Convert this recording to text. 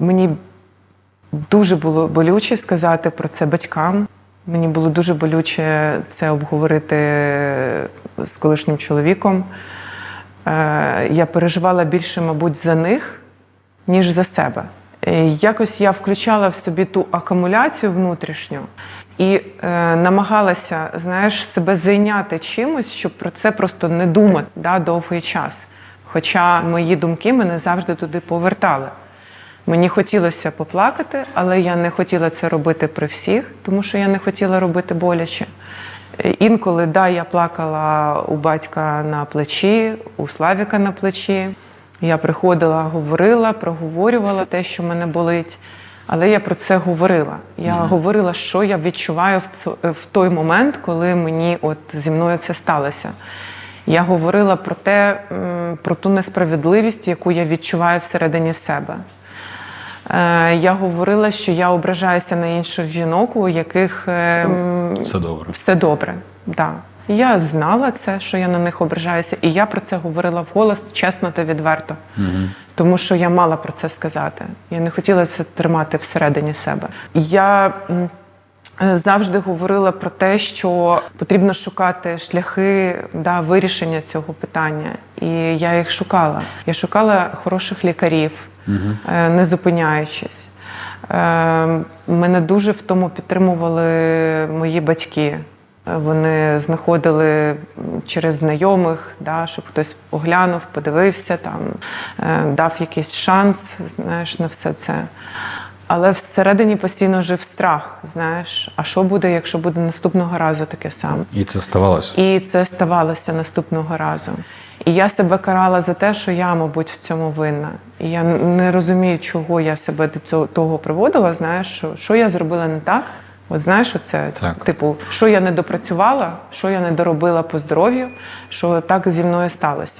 Мені дуже було болюче сказати про це батькам. Мені було дуже болюче це обговорити з колишнім чоловіком. Е, Я переживала більше, мабуть, за них, ніж за себе. Е, Якось я включала в собі ту акумуляцію внутрішню і е, намагалася, знаєш, себе зайняти чимось, щоб про це просто не думати да, довгий час. Хоча мої думки мене завжди туди повертали. Мені хотілося поплакати, але я не хотіла це робити при всіх, тому що я не хотіла робити боляче. Інколи, да, я плакала у батька на плечі, у Славіка на плечі. Я приходила, говорила, проговорювала те, що мене болить. Але я про це говорила. Я говорила, що я відчуваю в той момент, коли мені от зі мною це сталося. Я говорила про те, про ту несправедливість, яку я відчуваю всередині себе. Е, Я говорила, що я ображаюся на інших жінок, у яких е, Все добре. все добре. Да. Я знала це, що я на них ображаюся, і я про це говорила вголос, чесно та відверто. Тому що я мала про це сказати. Я не хотіла це тримати всередині себе. Я завжди говорила про те, що потрібно шукати шляхи да, вирішення цього питання. І я їх шукала. Я шукала хороших лікарів, е, не зупиняючись. Е, Мене дуже в тому підтримували мої батьки. Е, Вони знаходили через знайомих, да, щоб хтось оглянув, подивився, там, е, дав якийсь шанс знаєш, на все це. Але всередині постійно жив страх, знаєш, а що буде, якщо буде наступного разу таке саме? І це ставалося. І це ставалося наступного разу. І я себе карала за те, що я, мабуть, в цьому винна. І я не розумію, чого я себе до цього того приводила. Знаєш, що, що я зробила не так. От знаєш, оце, Так. типу, що я не допрацювала, що я не доробила по здоров'ю, що так зі мною сталося.